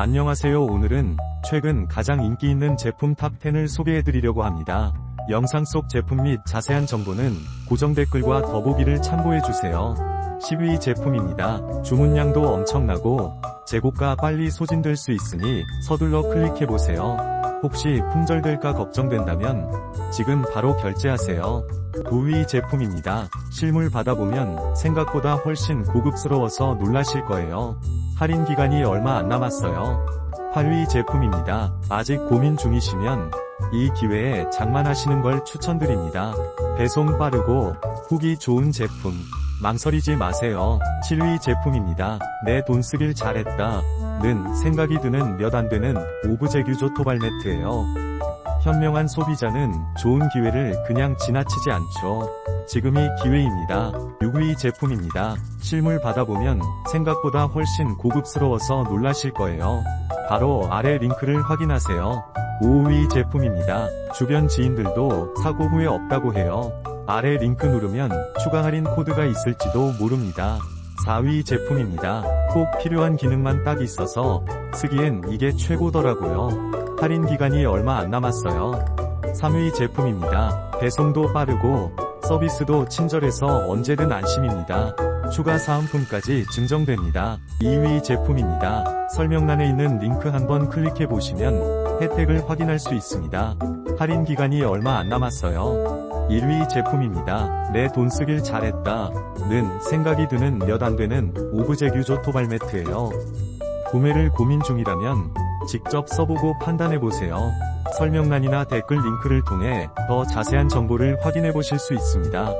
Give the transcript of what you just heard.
안녕하세요 오늘은 최근 가장 인기 있는 제품 탑10을 소개해드리려고 합니다. 영상 속 제품 및 자세한 정보는 고정 댓글과 더보기를 참고해주세요. 10위 제품입니다. 주문량도 엄청나고 재고가 빨리 소진될 수 있으니 서둘러 클릭해보세요. 혹시 품절될까 걱정된다면 지금 바로 결제하세요. 9위 제품입니다. 실물 받아보면 생각보다 훨씬 고급스러워서 놀라실 거예요. 할인 기간이 얼마 안 남았어요. 8위 제품입니다. 아직 고민 중이시면 이 기회에 장만하시는 걸 추천드립니다. 배송 빠르고 후기 좋은 제품. 망설이지 마세요. 7위 제품입니다. 내 돈 쓰길 잘했다. 는 생각이 드는 몇 안 되는 오브제규조 토발 매트예요. 현명한 소비자는 좋은 기회를 그냥 지나치지 않죠. 지금이 기회입니다. 6위 제품입니다. 실물 받아보면 생각보다 훨씬 고급스러워서 놀라실 거예요. 바로 아래 링크를 확인하세요. 5위 제품입니다. 주변 지인들도 사고 후에 없다고 해요. 아래 링크 누르면 추가 할인 코드가 있을지도 모릅니다. 4위 제품입니다. 꼭 필요한 기능만 딱 있어서 쓰기엔 이게 최고더라고요. 할인 기간이 얼마 안 남았어요. 3위 제품입니다. 배송도 빠르고 서비스도 친절해서 언제든 안심입니다. 추가 사은품까지 증정됩니다. 2위 제품입니다. 설명란에 있는 링크 한번 클릭해 보시면 혜택을 확인할 수 있습니다. 할인 기간이 얼마 안 남았어요. 1위 제품입니다. 내 돈 쓰길 잘했다. 는 생각이 드는 몇 안 되는 오브제 규조 토발 매트예요. 구매를 고민 중이라면 직접 써보고 판단해보세요. 설명란이나 댓글 링크를 통해 더 자세한 정보를 확인해 보실 수 있습니다.